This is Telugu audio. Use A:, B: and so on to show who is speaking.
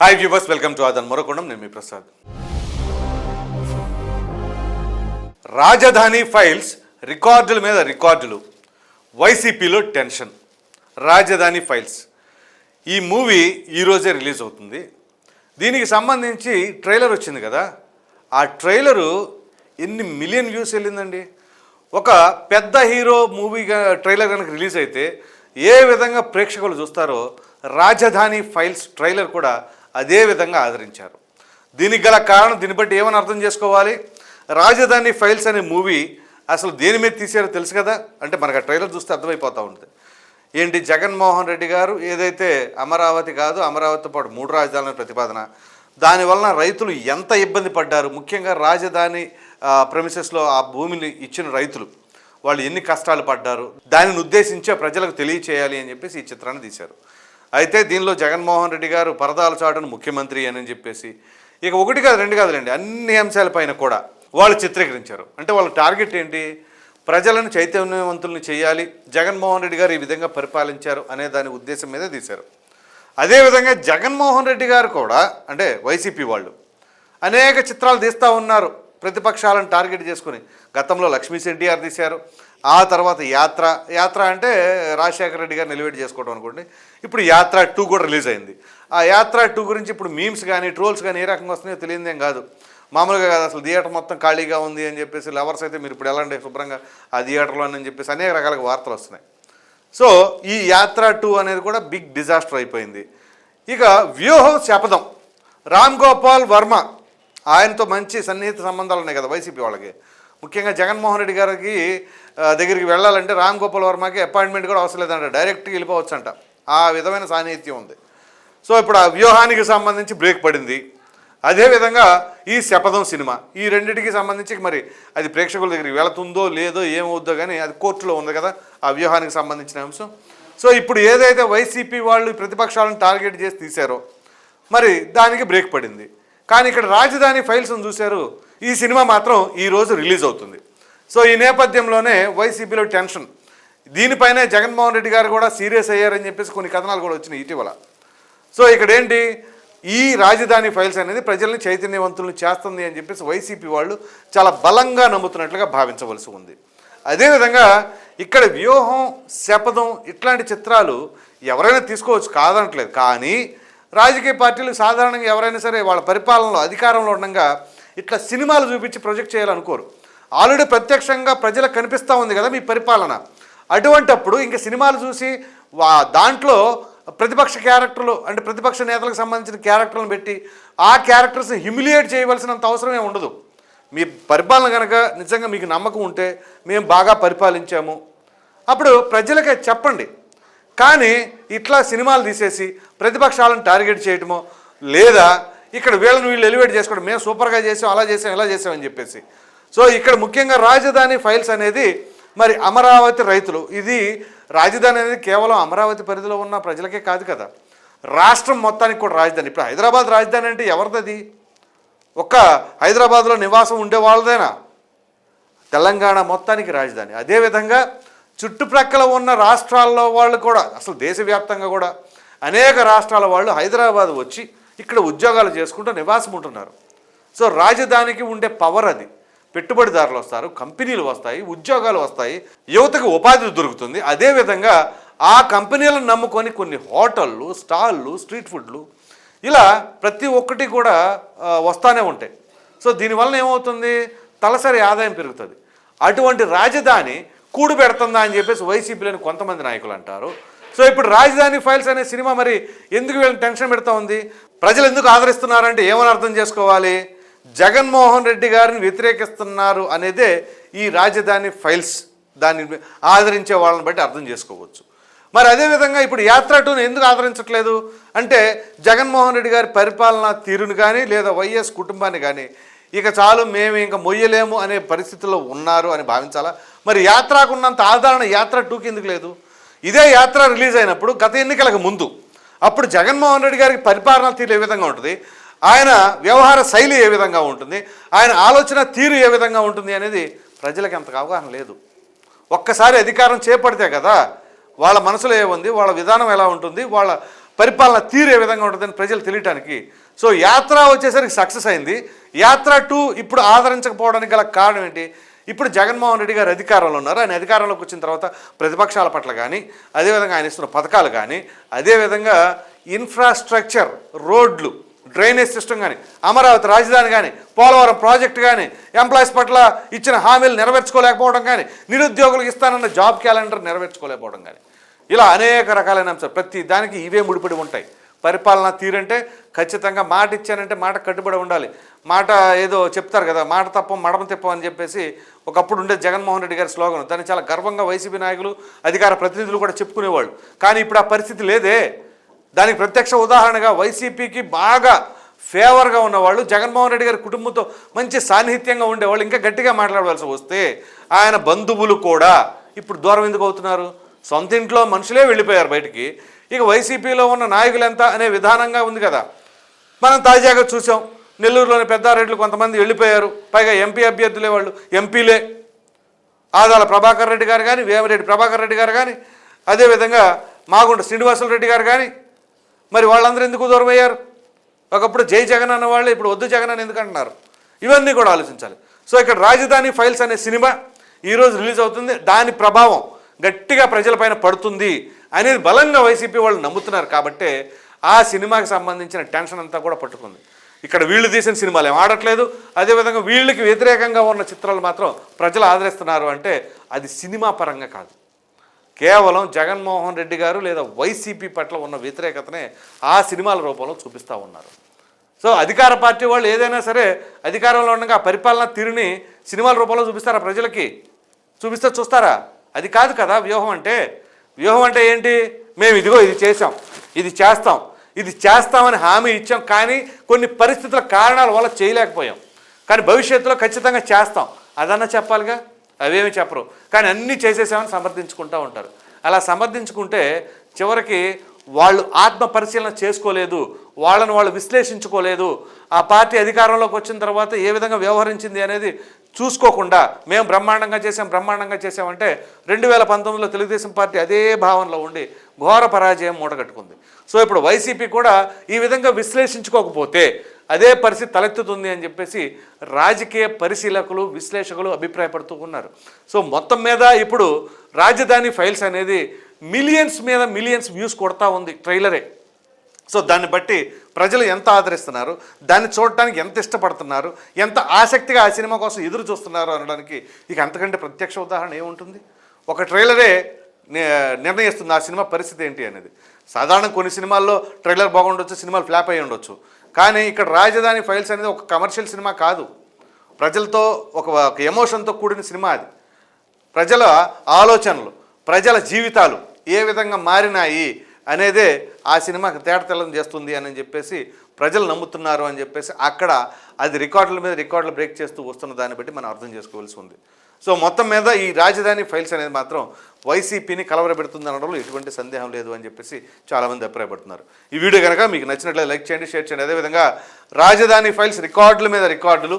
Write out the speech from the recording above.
A: హాయ్ వ్యూవర్స్ వెల్కమ్ టు ఆదన్ మరొకొండం నేను మీ ప్రసాద్. రాజధాని ఫైల్స్ రికార్డుల మీద రికార్డులు. వైసీపీలో టెన్షన్. రాజధాని ఫైల్స్. ఈ మూవీ ఈరోజే రిలీజ్ అవుతుంది. దీనికి సంబంధించి ట్రైలర్ వచ్చింది కదా. ఆ ట్రైలరు ఎన్ని మిలియన్ వ్యూస్ వెళ్ళిందండి. ఒక పెద్ద హీరో మూవీ ట్రైలర్ కనుక రిలీజ్ అయితే ఏ విధంగా ప్రేక్షకులు చూస్తారో రాజధాని ఫైల్స్ ట్రైలర్ కూడా అదే విధంగా ఆదరించారు. దీనికి గల కారణం దీన్ని బట్టి ఏమని అర్థం చేసుకోవాలి? రాజధాని ఫైల్స్ అనే మూవీ అసలు దేని మీద తీసారో తెలుసు కదా? అంటే మనకు ఆ ట్రైలర్ చూస్తే అర్థమైపోతూ ఉంటుంది. ఏంటి జగన్మోహన్ రెడ్డి గారు ఏదైతే అమరావతి కాదు అమరావతితో పాటు మూడు రాజధానుల ప్రతిపాదన దానివలన రైతులు ఎంత ఇబ్బంది పడ్డారు? ముఖ్యంగా రాజధాని ప్రమిసెస్లో ఆ భూమిని ఇచ్చిన రైతులు వాళ్ళు ఎన్ని కష్టాలు పడ్డారు? దానిని ఉద్దేశించే ప్రజలకు తెలియచేయాలి అని చెప్పేసి ఈ చిత్రాన్ని తీశారు. అయితే దీనిలో జగన్మోహన్ రెడ్డి గారు పరదాల చాటును ముఖ్యమంత్రి అని చెప్పేసి ఇక ఒకటి కాదు రెండు కాదులేండి అన్ని అంశాలపైన కూడా వాళ్ళు చిత్రీకరించారు. అంటే వాళ్ళ టార్గెట్ ఏంటి? ప్రజలను చైతన్యవంతుల్ని చేయాలి జగన్మోహన్ రెడ్డి గారు ఈ విధంగా పరిపాలించారు అనే దాని ఉద్దేశం మీద తీశారు. అదేవిధంగా జగన్మోహన్ రెడ్డి గారు కూడా అంటే వైసీపీ వాళ్ళు అనేక చిత్రాలు తీస్తూ ఉన్నారు. ప్రతిపక్షాలను టార్గెట్ చేసుకుని గతంలో లక్ష్మీ ఎన్టీఆర్ తీశారు. ఆ తర్వాత యాత్ర యాత్ర అంటే రాజశేఖర రెడ్డి గారు నిలబెట్టి చేసుకోవడం అనుకోండి. ఇప్పుడు యాత్ర టూ కూడా రిలీజ్ అయింది. ఆ యాత్ర టూ గురించి ఇప్పుడు మీమ్స్ కానీ ట్రోల్స్ కానీ ఏ రకంగా వస్తున్నాయో తెలియదేం కాదు. మామూలుగా కాదు అసలు థియేటర్ మొత్తం ఖాళీగా ఉంది అని చెప్పేసి లవర్స్ అయితే మీరు ఇప్పుడు వెళ్ళండి శుభ్రంగా ఆ థియేటర్లో అని చెప్పేసి అనేక రకాల వార్తలు వస్తున్నాయి. సో ఈ యాత్ర టూ అనేది కూడా బిగ్ డిజాస్టర్ అయిపోయింది. ఇక వ్యూహం శపథం రామ్ గోపాల్ వర్మ ఆయనతో మంచి సన్నిహిత సంబంధాలు ఉన్నాయి కదా వైసీపీ వాళ్ళకి. ముఖ్యంగా జగన్మోహన్ రెడ్డి గారికి దగ్గరికి వెళ్ళాలంటే రామ్ గోపాల్ వర్మకి అపాయింట్మెంట్ కూడా అవసరం లేదంట. డైరెక్ట్గా వెళ్ళిపోవచ్చు అంట ఆ విధమైన సాన్నిహిత్యం ఉంది. సో ఇప్పుడు ఆ వ్యూహానికి సంబంధించి బ్రేక్ పడింది. అదేవిధంగా ఈ శపథం సినిమా ఈ రెండింటికి సంబంధించి మరి అది ప్రేక్షకుల దగ్గరికి వెళుతుందో లేదో ఏమవుద్దో కానీ అది కోర్టులో ఉంది కదా ఆ వ్యూహానికి సంబంధించిన అంశం. సో ఇప్పుడు ఏదైతే వైసీపీ వాళ్ళు ప్రతిపక్షాలను టార్గెట్ చేసి తీశారో మరి దానికి బ్రేక్ పడింది. కానీ ఇక్కడ రాజధాని ఫైల్స్ చూశారు. ఈ సినిమా మాత్రం ఈరోజు రిలీజ్ అవుతుంది. సో ఈ నేపథ్యంలోనే వైసీపీలో టెన్షన్. దీనిపైనే జగన్మోహన్ రెడ్డి గారు కూడా సీరియస్ అయ్యారని చెప్పేసి కొన్ని కథనాలు కూడా వచ్చినాయి ఇటీవల. సో ఇక్కడ ఏంటి ఈ రాజధాని ఫైల్స్ అనేది ప్రజల్ని చైతన్యవంతులను చేస్తుంది అని చెప్పేసి వైసీపీ వాళ్ళు చాలా బలంగా నమ్ముతున్నట్లుగా భావించవలసి ఉంది. అదేవిధంగా ఇక్కడ వ్యూహం శపథం ఇట్లాంటి చిత్రాలు ఎవరైనా తీసుకోవచ్చు కాదనట్లేదు. కానీ రాజకీయ పార్టీలు సాధారణంగా ఎవరైనా సరే వాళ్ళ పరిపాలనలో అధికారంలో ఉండగా ఇట్లా సినిమాలు చూపించి ప్రొజెక్ట్ చేయాలనుకోరు. ఆల్రెడీ ప్రత్యక్షంగా ప్రజలకు కనిపిస్తూ ఉంది కదా మీ పరిపాలన. అటువంటప్పుడు ఇంక సినిమాలు చూసి వా దాంట్లో ప్రతిపక్ష క్యారెక్టర్లు అంటే ప్రతిపక్ష నేతలకు సంబంధించిన క్యారెక్టర్లను పెట్టి ఆ క్యారెక్టర్స్ని హ్యూమిలియేట్ చేయవలసినంత అవసరమే ఉండదు. మీ పరిపాలన కనుక నిజంగా మీకు నమ్మకం ఉంటే మేము బాగా పరిపాలించాము. అప్పుడు ప్రజలకే చెప్పండి. కానీ ఇట్లా సినిమాలు తీసేసి ప్రతిపక్షాలను టార్గెట్ చేయటమో లేదా ఇక్కడ వీళ్ళని వీళ్ళు ఎలివేట్ చేసుకోవడం మేము సూపర్గా చేసాం అలా చేసాం ఇలా చేసామని చెప్పేసి. సో ఇక్కడ ముఖ్యంగా రాజధాని ఫైల్స్ అనేది మరి అమరావతి రైతులు. ఇది రాజధాని అనేది కేవలం అమరావతి పరిధిలో ఉన్న ప్రజలకే కాదు కదా. రాష్ట్రం మొత్తానికి కూడా రాజధాని. ఇప్పుడు హైదరాబాద్ రాజధాని అంటే ఎవరిది ఒక్క హైదరాబాద్లో నివాసం ఉండే వాళ్ళదేనా? తెలంగాణ మొత్తానికి రాజధాని. అదేవిధంగా చుట్టుప్రక్కల ఉన్న రాష్ట్రాల్లో వాళ్ళు కూడా అసలు దేశవ్యాప్తంగా కూడా అనేక రాష్ట్రాల వాళ్ళు హైదరాబాద్ వచ్చి ఇక్కడ ఉద్యోగాలు చేసుకుంటూ నివాసం ఉంటున్నారు. సో రాజధానికి ఉండే పవర్ అది. పెట్టుబడిదారులు వస్తారు కంపెనీలు వస్తాయి ఉద్యోగాలు వస్తాయి యువతకు ఉపాధి దొరుకుతుంది. అదేవిధంగా ఆ కంపెనీలను నమ్ముకొని కొన్ని హోటళ్ళు స్టాళ్ళు స్ట్రీట్ ఫుడ్లు ఇలా ప్రతి ఒక్కటి కూడా వస్తానే ఉంటాయి. సో దీనివల్ల ఏమవుతుంది? తలసరి ఆదాయం పెరుగుతుంది. అటువంటి రాజధాని కూడు పెడుతుందా అని చెప్పేసి వైసీపీలోని కొంతమంది నాయకులు అంటారు. సో ఇప్పుడు రాజధాని ఫైల్స్ అనే సినిమా మరి ఎందుకు వీళ్ళని టెన్షన్ పెడతా ఉంది? ప్రజలు ఎందుకు ఆదరిస్తున్నారంటే ఏమని అర్థం చేసుకోవాలి? జగన్మోహన్ రెడ్డి గారిని వ్యతిరేకిస్తున్నారు అనేదే ఈ రాజధాని ఫైల్స్ దాన్ని ఆదరించే వాళ్ళని బట్టి అర్థం చేసుకోవచ్చు. మరి అదేవిధంగా ఇప్పుడు యాత్ర టూను ఎందుకు ఆదరించట్లేదు? అంటే జగన్మోహన్ రెడ్డి గారి పరిపాలనా తీరును కానీ లేదా వైఎస్ కుటుంబాన్ని కానీ ఇక చాలు మేము ఇంకా మొయ్యలేము అనే పరిస్థితిలో ఉన్నారు అని భావించాలా? మరి యాత్రకు ఉన్నంత ఆదరణ యాత్ర టూకి ఎందుకు లేదు. ఇదే యాత్ర రిలీజ్ అయినప్పుడు గత ఎన్నికలకు ముందు అప్పుడు జగన్మోహన్ రెడ్డి గారికి పరిపాలన తీరు ఏ విధంగా ఉంటుంది? ఆయన వ్యవహార శైలి ఏ విధంగా ఉంటుంది? ఆయన ఆలోచన తీరు ఏ విధంగా ఉంటుంది అనేది ప్రజలకు అంతగా అవగాహన లేదు. ఒక్కసారి అధికారం చేపడితే కదా వాళ్ళ మనసులో ఏముంది? వాళ్ళ విధానం ఎలా ఉంటుంది? వాళ్ళ పరిపాలన తీరు ఏ విధంగా ఉంటుందని ప్రజలు తెలియటానికి. సో యాత్ర వచ్చేసరికి సక్సెస్ అయింది. యాత్ర టూ ఇప్పుడు ఆదరించకపోవడానికి గల కారణం ఏంటి? ఇప్పుడు జగన్మోహన్ రెడ్డి గారు అధికారంలో ఉన్నారు. ఆయన అధికారంలోకి వచ్చిన తర్వాత ప్రతిపక్షాల పట్ల కానీ అదేవిధంగా ఆయన ఇస్తున్న పథకాలు కానీ అదేవిధంగా ఇన్ఫ్రాస్ట్రక్చర్ రోడ్లు డ్రైనేజ్ సిస్టమ్ కానీ అమరావతి రాజధాని కానీ పోలవరం ప్రాజెక్టు కానీ ఎంప్లాయీస్ పట్ల ఇచ్చిన హామీలు నెరవేర్చుకోలేకపోవడం కానీ నిరుద్యోగులకు ఇస్తానన్న జాబ్ క్యాలెండర్ నెరవేర్చుకోలేకపోవడం కానీ ఇలా అనేక రకాలైన అంశాలు. ప్రతి దానికి ఇవే ముడిపడి ఉంటాయి. పరిపాలన తీరంటే ఖచ్చితంగా మాట ఇచ్చానంటే మాట కట్టుబడి ఉండాలి. మాట ఏదో చెప్తారు కదా మాట తప్ప మడమ తిప్పం అని చెప్పేసి ఒకప్పుడు ఉండే జగన్మోహన్ రెడ్డి గారి స్లోగన్. దాన్ని చాలా గర్వంగా వైసీపీ నాయకులు అధికార ప్రతినిధులు కూడా చెప్పుకునేవాళ్ళు. కానీ ఇప్పుడు ఆ పరిస్థితి లేదే. దానికి ప్రత్యక్ష ఉదాహరణగా వైసీపీకి బాగా ఫేవర్గా ఉన్నవాళ్ళు జగన్మోహన్ రెడ్డి గారి కుటుంబంతో మంచి సాన్నిహిత్యంగా ఉండేవాళ్ళు. ఇంకా గట్టిగా మాట్లాడవలసి వస్తే ఆయన బంధువులు కూడా ఇప్పుడు దూరం ఎందుకు అవుతున్నారు? సొంత ఇంట్లో మనుషులే వెళ్ళిపోయారు బయటికి. ఇక వైసీపీలో ఉన్న నాయకులు ఎంత అనే విధానంగా ఉంది కదా. మనం తాజాగా చూసాం నెల్లూరులోని పెద్దారెడ్లు కొంతమంది వెళ్ళిపోయారు. పైగా ఎంపీ అభ్యర్థులే వాళ్ళు. ఎంపీలే. ఆదాల ప్రభాకర్ రెడ్డి గారు కానీ వేమిరెడ్డి ప్రభాకర్ రెడ్డి గారు కానీ అదేవిధంగా మాగుంట శ్రీనివాసులు రెడ్డి గారు కానీ మరి వాళ్ళందరూ ఎందుకు దూరం అయ్యారు ఒకప్పుడు జై జగన్ అన్న వాళ్ళు ఇప్పుడు వద్దు జగన్ అని ఎందుకు అంటున్నారు? ఇవన్నీ కూడా ఆలోచించాలి. సో ఇక్కడ రాజధాని ఫైల్స్ అనే సినిమా ఈరోజు రిలీజ్ అవుతుంది. దాని ప్రభావం గట్టిగా ప్రజలపైన పడుతుంది అనేది బలంగా వైసీపీ వాళ్ళు నమ్ముతున్నారు కాబట్టే ఆ సినిమాకి సంబంధించిన టెన్షన్ అంతా కూడా పట్టుకుంది. ఇక్కడ వీళ్ళు తీసిన సినిమాలు ఏం ఆడట్లేదు. అదేవిధంగా వీళ్ళకి వ్యతిరేకంగా ఉన్న చిత్రాలు మాత్రం ప్రజలు ఆదరిస్తున్నారు అంటే అది సినిమా పరంగా కాదు. కేవలం జగన్మోహన్ రెడ్డి గారు లేదా వైసీపీ పట్ల ఉన్న వ్యతిరేకతనే ఆ సినిమాల రూపంలో చూపిస్తూ ఉన్నారు. సో అధికార పార్టీ వాళ్ళు ఏదైనా సరే అధికారంలో ఉండగా పరిపాలన తీరుని సినిమాల రూపంలో చూపిస్తారా ప్రజలకి? చూపిస్తే చూస్తారా? అది కాదు కదా వ్యూహం అంటే? వ్యూహం అంటే ఏంటి? మేము ఇదిగో ఇది చేసాం ఇది చేస్తాం ఇది చేస్తామని హామీ ఇచ్చాం కానీ కొన్ని పరిస్థితుల కారణాల వల్ల చేయలేకపోయాం. కానీ భవిష్యత్తులో ఖచ్చితంగా చేస్తాం. అదన్నా చెప్పాలిగా? అవేమి చెప్పరు. కానీ అన్నీ చేసేసామని సమర్థించుకుంటూ ఉంటారు. అలా సమర్థించుకుంటే చివరికి వాళ్ళు ఆత్మ పరిశీలన చేసుకోలేదు వాళ్ళను వాళ్ళు విశ్లేషించుకోలేదు. ఆ పార్టీ అధికారంలోకి వచ్చిన తర్వాత ఏ విధంగా వ్యవహరించింది అనేది చూసుకోకుండా మేము బ్రహ్మాండంగా చేసాం బ్రహ్మాండంగా చేసామంటే రెండు వేల పంతొమ్మిదిలో తెలుగుదేశం పార్టీ అదే భావనలో ఉండి ఘోర పరాజయం మూటగట్టుకుంది. సో ఇప్పుడు వైసీపీ కూడా ఈ విధంగా విశ్లేషించుకోకపోతే అదే పరిస్థితి తలెత్తుతుంది అని చెప్పేసి రాజకీయ పరిశీలకులు విశ్లేషకులు అభిప్రాయపడుతూ ఉన్నారు. సో మొత్తం మీద ఇప్పుడు రాజధాని ఫైల్స్ అనేది మిలియన్స్ మీద మిలియన్స్ వ్యూస్ కొడతా ఉంది ట్రైలరే. సో దాన్ని బట్టి ప్రజలు ఎంత ఆదరిస్తున్నారు దాన్ని చూడటానికి ఎంత ఇష్టపడుతున్నారు ఎంత ఆసక్తిగా ఆ సినిమా కోసం ఎదురు చూస్తున్నారు అనడానికి ఇక అంతకంటే ప్రత్యక్ష ఉదాహరణ ఏముంటుంది? ఒక ట్రైలరే నిర్ణయిస్తుంది ఆ సినిమా పరిస్థితి ఏంటి అనేది. సాధారణ కొన్ని సినిమాల్లో ట్రైలర్ బాగుండొచ్చు సినిమాలు ఫ్లాప్ అయ్యి ఉండొచ్చు. కానీ ఇక్కడ రాజధాని ఫైల్స్ అనేది ఒక కమర్షియల్ సినిమా కాదు. ప్రజలతో ఒక ఒక ఎమోషన్తో కూడిన సినిమా అది. ప్రజల ఆలోచనలు ప్రజల జీవితాలు ఏ విధంగా మారినాయి అనేదే ఆ సినిమాకి తేటతెల్లం చేస్తుంది అని చెప్పేసి ప్రజలు నమ్ముతున్నారు అని చెప్పేసి అక్కడ అది రికార్డుల మీద రికార్డులు బ్రేక్ చేస్తూ వస్తున్న దాన్ని బట్టి మనం అర్థం చేసుకోవాల్సి ఉంది. సో మొత్తం మీద ఈ రాజధాని ఫైల్స్ అనేది మాత్రం వైసీపీని కలవరపెడుతుంది అనడంలో ఎటువంటి సందేహం లేదు అని చెప్పేసి చాలామంది అభిప్రాయపడుతున్నారు. ఈ వీడియో కనుక మీకు నచ్చినట్లయితే లైక్ చేయండి షేర్ చేయండి. అదేవిధంగా రాజధాని ఫైల్స్ రికార్డుల మీద రికార్డులు